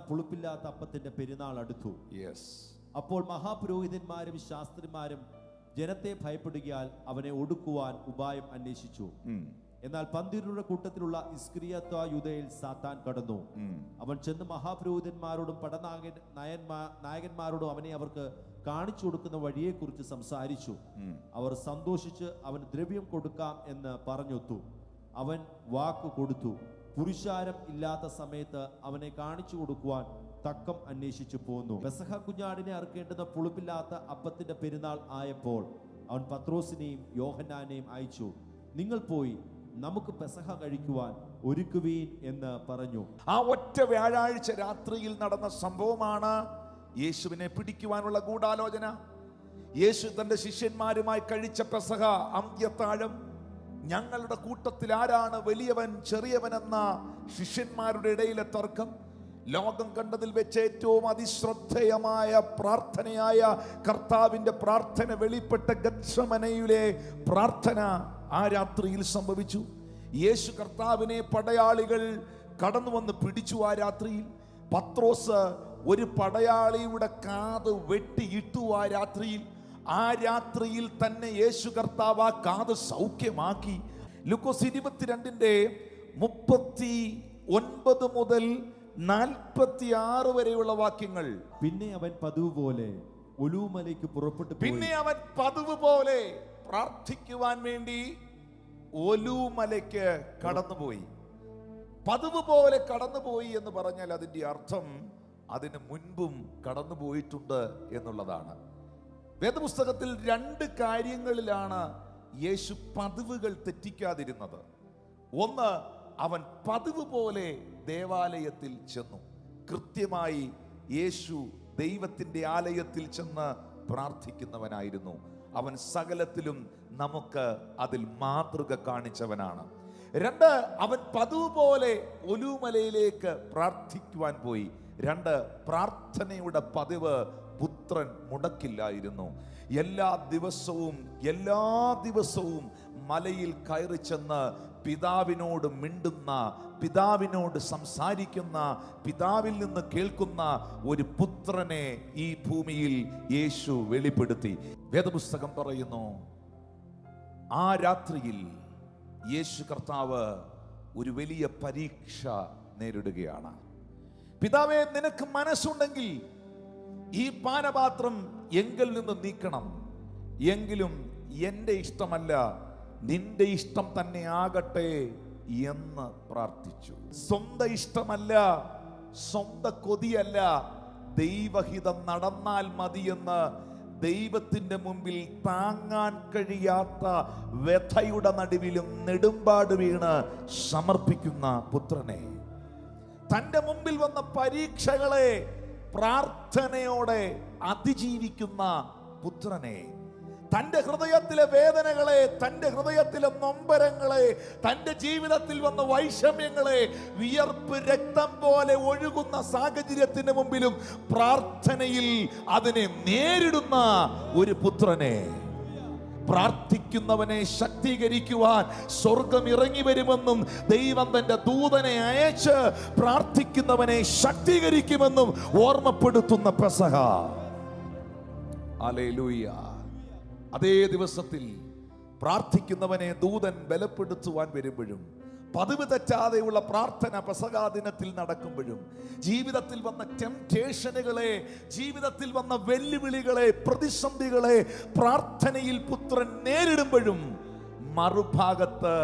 പുളിപ്പില്ലാത്ത അപ്പത്തിന്റെ പെരുന്നാൾ അടുത്തു. യെസ് അപ്പോൾ മഹാപുരോഹിതന്മാരും ശാസ്ത്രിമാരും ജനത്തെ ഭയപ്പെടുകയാൽ അവനെ ഒടുക്കുവാൻ ഉപായം അന്വേഷിച്ചു. എന്നാൽ പന്തിരുടെ കൂട്ടത്തിലുള്ള ഇസ്ക്രിയത്വ യുദ്ധയിൽ സാത്താൻ കടന്നു. അവൻ ചെന്ന് മഹാപുരോഹിതന്മാരോടും പടനായകൻ നായന്മാ നായകന്മാരോടും അവനെ അവർക്ക് കാണിച്ചു കൊടുക്കുന്ന വഴിയെക്കുറിച്ച് സംസാരിച്ചു. അവർ സന്തോഷിച്ച് അവന് ദ്രവ്യം കൊടുക്കാം എന്ന് പറഞ്ഞൊത്തു. അവൻ വാക്ക് കൊടുത്തു. പുരുഷാരം ഇല്ലാത്ത സമയത്ത് അവനെ കാണിച്ചു കൊടുക്കുവാൻ തക്കം അന്വേഷിച്ചു പോന്നു. ബസഹ കുഞ്ഞാടിനെ അറുക്കേണ്ടുന്ന പുളിപ്പില്ലാത്ത അപ്പത്തിന്റെ പെരുന്നാൾ ആയപ്പോൾ അവൻ പത്രോസിനെയും യോഹന്നാനെയും അയച്ചു നിങ്ങൾ പോയി നമുക്ക് പെസഹ കഴിക്കുവാൻ ഒരുക്കുവീൻ എന്ന് പറഞ്ഞു. ആ ഒറ്റ വ്യാഴാഴ്ച രാത്രിയിൽ നടന്ന സംഭവമാണ് യേശുവിനെ പിടിക്കുവാനുള്ള ഗൂഢാലോചന. യേശു തന്റെ ശിഷ്യന്മാരുമായി കഴിച്ച പെസഹ അന്ത്യത്താഴം ഞങ്ങളുടെ കൂട്ടത്തിൽ ആരാണ് വലിയവൻ ചെറിയവൻ എന്ന ശിഷ്യന്മാരുടെ ഇടയിലെ തർക്കം? ലോകം കണ്ടതിൽ വെച്ച് ഏറ്റവും അതിശ്രദ്ധേയമായ പ്രാർത്ഥനയായ കർത്താവിന്റെ പ്രാർത്ഥന വെളിപ്പെട്ട ഗച്ഛമനയിലെ പ്രാർത്ഥന ആ രാത്രിയിൽ സംഭവിച്ചു. യേശു കർത്താവിനെ പടയാളികൾ കടന്നു വന്ന് പിടിച്ചു ആ രാത്രിയിൽ. പത്രോസ് ഒരു പടയാളിയുടെ കാത് വെട്ടിയിട്ടു ആ രാത്രിയിൽ. ആ രാത്രിയിൽ തന്നെ യേശു കർത്താവ് ആ കാത് സൗഖ്യമാക്കി. ലുക്കോസ് ഇരുപത്തിരണ്ടിന്റെ മുപ്പത്തി ഒൻപത് മുതൽ നാൽപ്പത്തി ആറ് വരെയുള്ള വാക്യങ്ങൾ. പിന്നെ അവൻ പതിവ് പോലെ ഒലൂമലയ്ക്ക് പുറപ്പെട്ടു പിന്നെ അവൻ പതിവ് പോലെ പ്രാർത്ഥിക്കുവാൻ വേണ്ടി ഒലൂമലയ്ക്ക് കടന്നുപോയി. പതിവ് പോലെ കടന്നുപോയി എന്ന് പറഞ്ഞാൽ അതിന്റെ അർത്ഥം അതിന് മുൻപും കടന്നുപോയിട്ടുണ്ട് എന്നുള്ളതാണ്. വേദപുസ്തകത്തിൽ രണ്ട് കാര്യങ്ങളിലാണ് യേശു പതിവുകൾ തെറ്റിക്കാതിരുന്നത്. ഒന്ന് അവൻ പതിവ് പോലെ ദേവാലയത്തിൽ ചെന്നു. കൃത്യമായി യേശു ദൈവത്തിന്റെ ആലയത്തിൽ ചെന്ന് പ്രാർത്ഥിക്കുന്നവനായിരുന്നു. അവൻ സകലത്തിലും നമുക്ക് അതിൽ മാതൃക കാണിച്ചവനാണ്. രണ്ട് അവൻ പതിവ് പോലെ ഒലുമലയിലേക്ക് പ്രാർത്ഥിക്കുവാൻ പോയി. രണ്ട് പ്രാർത്ഥനയുടെ പതിവ് പുത്രൻ മുടക്കില്ലായിരുന്നു. എല്ലാ ദിവസവും എല്ലാ ദിവസവും മലയിൽ കയറി ചെന്ന് പിതാവിനോട് മിണ്ടുന്ന പിതാവിനോട് സംസാരിക്കുന്ന പിതാവിൽ നിന്ന് കേൾക്കുന്ന ഒരു പുത്രനെ ഈ ഭൂമിയിൽ യേശു വെളിപ്പെടുത്തി. വേദപുസ്തകം പറയുന്നു ആ രാത്രിയിൽ യേശു കർത്താവ് ഒരു വലിയ പരീക്ഷ നേരിടുകയാണ്. പിതാവെ നിനക്ക് മനസ്സുണ്ടെങ്കിൽ ഈ പാനപാത്രം എങ്കിൽ നിന്ന് നീക്കണം. എങ്കിലും എന്റെ ഇഷ്ടമല്ല നിന്റെ ഇഷ്ടം തന്നെ ആകട്ടെ എന്ന് പ്രാർത്ഥിച്ചു. സ്വന്തം ഇഷ്ടമല്ല സ്വന്തം കൊതിയല്ല ദൈവഹിതം നടന്നാൽ മതിയെന്ന് ദൈവത്തിന്റെ മുമ്പിൽ താങ്ങാൻ കഴിയാത്ത വ്യഥയുടെ നടുവിലും നെടുമ്പാട് വീണ് സമർപ്പിക്കുന്ന പുത്രനെ. തന്റെ മുമ്പിൽ വന്ന പരീക്ഷകളെ പ്രാർത്ഥനയോടെ അതിജീവിക്കുന്ന പുത്രനെ തന്റെ ഹൃദയത്തിലെ വേദനകളെ തന്റെ ഹൃദയത്തിലെ നൊമ്പരങ്ങളെ തന്റെ ജീവിതത്തിൽ വന്ന വൈഷമ്യങ്ങളെ വിയർപ്പ് രക്തം പോലെ ഒഴുകുന്ന സാഹചര്യത്തിന് മുമ്പിലും പ്രാർത്ഥനയിൽ അതിനെ നേരിടുന്ന ഒരു പുത്രനെ. പ്രാർത്ഥിക്കുന്നവനെ ശക്തീകരിക്കുവാൻ സ്വർഗം ഇറങ്ങി വരുമെന്നും ദൈവം തന്റെ ദൂതനെ അയച്ച് പ്രാർത്ഥിക്കുന്നവനെ ശക്തീകരിക്കുമെന്നും ഓർമ്മപ്പെടുത്തുന്ന പെസഹ. ഹല്ലേലൂയ. അതേ ദിവസത്തിൽ പ്രാർത്ഥിക്കുന്നവനെ ദൂതൻ ബലപ്പെടുത്തുവാൻ വരുമ്പോഴും പതിവ് തെറ്റാതെയുള്ള പ്രാർത്ഥന പെസകാ ദിനത്തിൽ നടക്കുമ്പോഴും ജീവിതത്തിൽ വന്ന ടെംപ്റ്റേഷനുകളെ ജീവിതത്തിൽ വന്ന വെല്ലുവിളികളെ പ്രതിസന്ധികളെ പ്രാർത്ഥനയിൽ പുത്രൻ നേരിടുമ്പോഴും മറുഭാഗത്ത്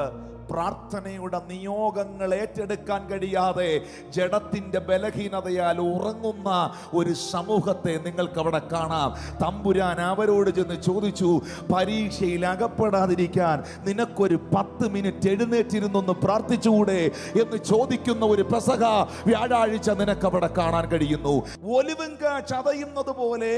പ്രാർത്ഥനയുടെ നിയോഗങ്ങൾ ഏറ്റെടുക്കാൻ കഴിയാതെ ജഡത്തിന്റെ ബലഹീനതയാൽ ഉറങ്ങുന്ന ഒരു സമൂഹത്തെ നിങ്ങൾക്ക് അവിടെ കാണാം. തമ്പുരാൻ അവരോട് ചെന്ന് ചോദിച്ചു പരീക്ഷയിൽ അകപ്പെടാതിരിക്കാൻ നിനക്കൊരു പത്ത് മിനിറ്റ് എഴുന്നേറ്റിരുന്നൊന്ന് പ്രാർത്ഥിച്ചുകൂടെ? എന്ന് ചോദിക്കുന്ന ഒരു പെസക വ്യാഴാഴ്ച നിനക്ക് അവിടെ കാണാൻ കഴിയുന്നു. ഒലിവുങ്ക ചതയുന്നത് പോലെ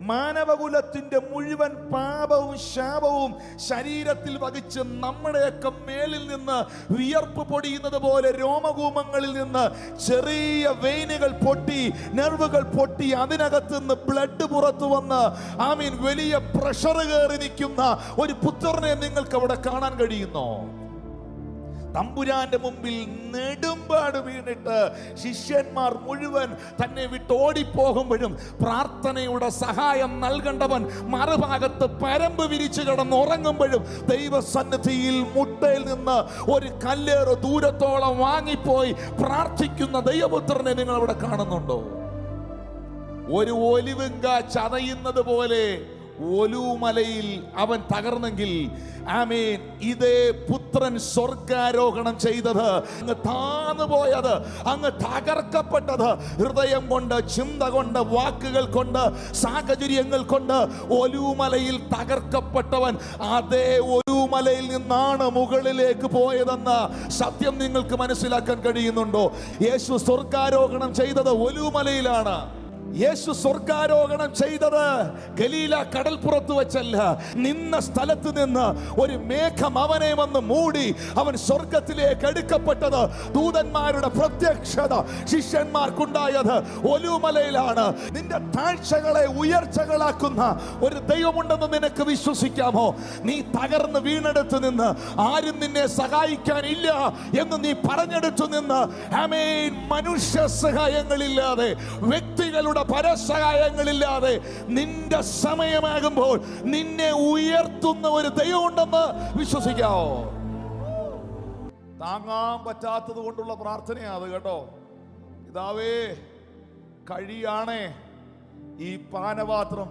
മാനവകുലത്തിന്റെ മുഴുവൻ പാപവും ശാപവും ശരീരത്തിൽ വഹിച്ച് നമ്മുടെയൊക്കെ മേലിൽ നിന്ന് വിയർപ്പ് പൊടിയുന്നത് പോലെ രോമകൂമങ്ങളിൽ നിന്ന് ചെറിയ വെയിനുകൾ പൊട്ടി നെർവുകൾ പൊട്ടി അതിനകത്ത് നിന്ന് ബ്ലഡ് പുറത്തു വന്ന് ഐ മീൻ വലിയ പ്രഷർ കയറി നിൽക്കുന്ന ഒരു പുത്രനെ നിങ്ങൾക്ക് അവിടെ കാണാൻ കഴിയുന്നു? തമ്പുരാന്റെ മുമ്പിൽ നെടുമ്പാട് വീണിട്ട് ശിഷ്യന്മാർ മുഴുവൻ തന്നെ വിട്ട് ഓടിപ്പോകുമ്പോഴും പ്രാർത്ഥനയുടെ സഹായം നൽകേണ്ടവൻ മറുഭാഗത്ത് പരമ്പ് വിരിച്ചു കിടന്ന് ഉറങ്ങുമ്പോഴും ദൈവസന്നിധിയിൽ മുട്ടയിൽ നിന്ന് ഒരു കല്ലേറ് ദൂരത്തോളം വാങ്ങിപ്പോയി പ്രാർത്ഥിക്കുന്ന ദൈവപുത്രനെ നിങ്ങൾ അവിടെ കാണുന്നുണ്ടോ? ഒരു ഒലിവുങ്ക ചതയുന്നത് പോലെ ഒലുമലയിൽ അവൻ തകർന്നെങ്കിൽ ആമേൻ ഇതേ പുത്രൻ സ്വർഗാരോഹണം ചെയ്തത് അങ്ങ് താന്നു പോയത് അങ്ങ് തകർക്കപ്പെട്ടത് ഹൃദയം കൊണ്ട് ചിന്ത കൊണ്ട് വാക്കുകൾ കൊണ്ട് സാഹചര്യങ്ങൾ കൊണ്ട് ഒലുമലയിൽ തകർക്കപ്പെട്ടവൻ അതേ ഒലുമലയിൽ നിന്നാണ് മുകളിലേക്ക് പോയതെന്ന സത്യം നിങ്ങൾക്ക് മനസ്സിലാക്കാൻ കഴിയുന്നുണ്ടോ? യേശു സ്വർഗാരോഹണം ചെയ്തത് ഒലുമലയിലാണ്. യേശു സ്വർഗാരോഹണം ചെയ്തത് ഗലീല കടൽപ്പുറത്ത് വെച്ചല്ല. നിന്ന സ്ഥലത്ത് നിന്ന് ഒരു മേഘം അവനെ വന്ന് മൂടി അവൻ സ്വർഗത്തിലേക്ക് എടുക്കപ്പെട്ടത് ദൂതന്മാരുടെ പ്രത്യക്ഷത ശിഷ്യന്മാർക്കുണ്ടായത് ഒലുമലയിലാണ്. നിന്റെ താഴ്ചകളെ ഉയർച്ചകളാക്കുന്ന ഒരു ദൈവമുണ്ടെന്ന് നിനക്ക് വിശ്വസിക്കാമോ? നീ തകർന്ന് വീണെടുത്ത് നിന്ന് ആരും നിന്നെ സഹായിക്കാനില്ല എന്ന് നീ പറഞ്ഞെടുത്തു നിന്ന്. മനുഷ്യ സഹായങ്ങളില്ലാതെ വ്യക്തികളുടെ പരസഹായങ്ങളില്ലാതെ നിന്റെ സമയമാകുമ്പോൾ നിന്നെ ഉയർത്തുന്ന ഒരു ദൈവമുണ്ടെന്ന് വിശ്വസിക്കാവോ? താങ്ങാൻ പറ്റാത്തത് കൊണ്ടുള്ള പ്രാർത്ഥനയാണ് കേട്ടോ. ഇതാവേ കഴിയാണേ ഈ പാനപാത്രം.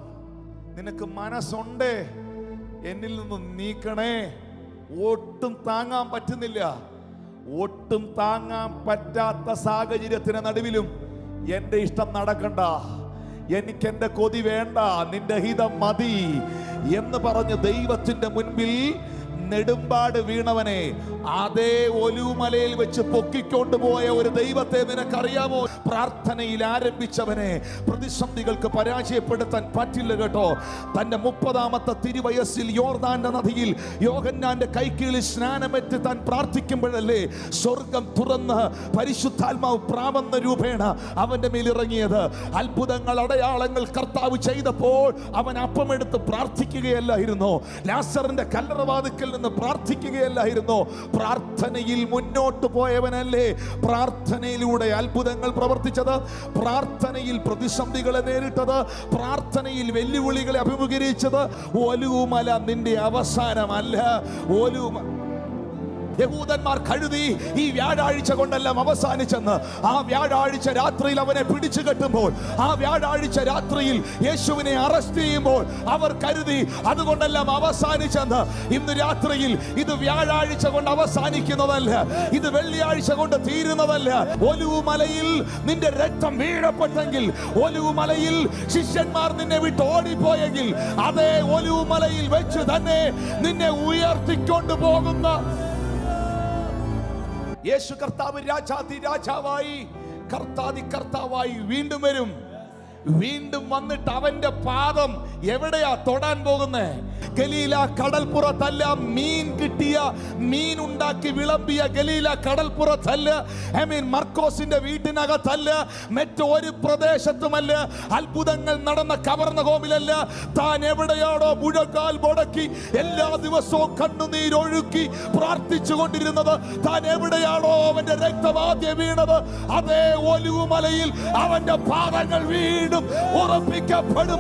നിനക്ക് മനസ്സുണ്ടേ. എന്നിൽ നിന്ന് നീക്കണേ. ഒട്ടും താങ്ങാൻ പറ്റുന്നില്ല. ഒട്ടും താങ്ങാൻ പറ്റാത്ത സാഹചര്യത്തിന് നടുവിലും എന്റെ ഇഷ്ടം നടക്കണ്ട. എനിക്ക് എന്റെ കൊതി വേണ്ട. നിന്റെ ഹിതം മതി എന്ന് പറഞ്ഞ് ദൈവത്തിന്റെ മുൻപിൽ നെടുമ്പാട് വീണവനെ അതേ ഒലുമലയിൽ വെച്ച് പൊക്കിക്കൊണ്ട് പോയ ഒരു ദൈവത്തെ നിനക്കറിയാമോ? പ്രാർത്ഥനയിൽ ആരംഭിച്ചവനെ പ്രതിസന്ധികൾക്ക് പരാജയപ്പെടുത്താൻ പറ്റില്ല കേട്ടോ. തന്റെ മുപ്പതാമത്തെ തിരുവയസ്സിൽ യോർദാന്റെ നദിയിൽ യോഹന്നാന്റെ കൈക്കീഴിൽ സ്നാനമേറ്റ് താൻ പ്രാർത്ഥിക്കുമ്പോഴല്ലേ സ്വർഗം തുറന്ന് പരിശുദ്ധാത്മാവ് പ്രാമെന്ന രൂപേണ അവന്റെ മേൽ ഇറങ്ങിയത്. അത്ഭുതങ്ങൾ അടയാളങ്ങൾ കർത്താവ് ചെയ്തപ്പോൾ അവൻ അപ്പമെടുത്ത് പ്രാർത്ഥിക്കുകയല്ലായിരുന്നു. ലാസറിന്റെ കല്ലറവാതുക്കൽ നിന്ന് പ്രാർത്ഥിക്കുകയല്ലായിരുന്നു. പ്രാർത്ഥനയിൽ മുന്നോട്ട് പോയവനല്ലേ? പ്രാർത്ഥനയിലൂടെ അത്ഭുതങ്ങൾ പ്രവർത്തിച്ചത്. പ്രാർത്ഥനയിൽ പ്രതിസന്ധികളെ നേരിട്ടത്. പ്രാർത്ഥനയിൽ വെല്ലുവിളികളെ അഭിമുഖീകരിച്ചത്. ഒലുമല നിന്റെ അവസാനമല്ല. ഒലുമ യഹൂദന്മാർ കഴുതി ഈ വ്യാഴാഴ്ച കൊണ്ടെല്ലാം അവസാനിച്ചെന്ന്. ആ വ്യാഴാഴ്ച രാത്രിയിൽ അവനെ പിടിച്ചു കെട്ടുമ്പോൾ ആ വ്യാഴാഴ്ച രാത്രിയിൽ യേശുവിനെ അറസ്റ്റ് ചെയ്യുമ്പോൾ അവർ കരുതി അതുകൊണ്ടെല്ലാം അവസാനിച്ചെന്ന്. ഇന്ന് രാത്രിയിൽ ഇത് വ്യാഴാഴ്ച കൊണ്ട് അവസാനിക്കുന്നതല്ല ഇത് വെള്ളിയാഴ്ച കൊണ്ട് തീരുന്നതല്ല. ഒലിവു മലയിൽ നിന്റെ രക്തം വീഴപ്പെട്ടെങ്കിൽ ഒലിവു മലയിൽ ശിഷ്യന്മാർ നിന്നെ വിട്ട് ഓടിപ്പോയെങ്കിൽ അതേ ഒലിവു മലയിൽ വെച്ച് തന്നെ നിന്നെ ഉയർത്തിക്കൊണ്ടു പോകുന്ന യേശു കർത്താവ് രാജാതി രാജാവായി കർത്താതി കർത്താവായി വീണ്ടും വരും. വീണ്ടും വന്നിട്ട് അവന്റെ പാദം എവിടെയാ തൊടാൻ പോകുന്നേ? ഗലീല കടൽപ്പുറത്തല്ല മീൻ കിട്ടിയ മീൻ ഉണ്ടാക്കി വിളമ്പിയ ഗലീല കടൽപ്പുറത്തല്ല ഐ മീൻ മർക്കോസിന്റെ വീട്ടിനകത്തല്ല മറ്റൊരു പ്രദേശത്തുമല്ല അത്ഭുതങ്ങൾ നടന്ന കവർന്ന കോമിലല്ല താൻ എവിടെയാണോ മുഴക്കാൽ മുടക്കി എല്ലാ ദിവസവും കണ്ണുനീരൊഴുക്കി പ്രാർത്ഥിച്ചു കൊണ്ടിരുന്നത് താൻ എവിടെയാണോ അവന്റെ രക്തം ആദ്യം വീണത് അതേ ഒലിവുമലയിൽ അവന്റെ പാദങ്ങൾ വീണ്ടും ഉറപ്പിക്കപ്പെടും.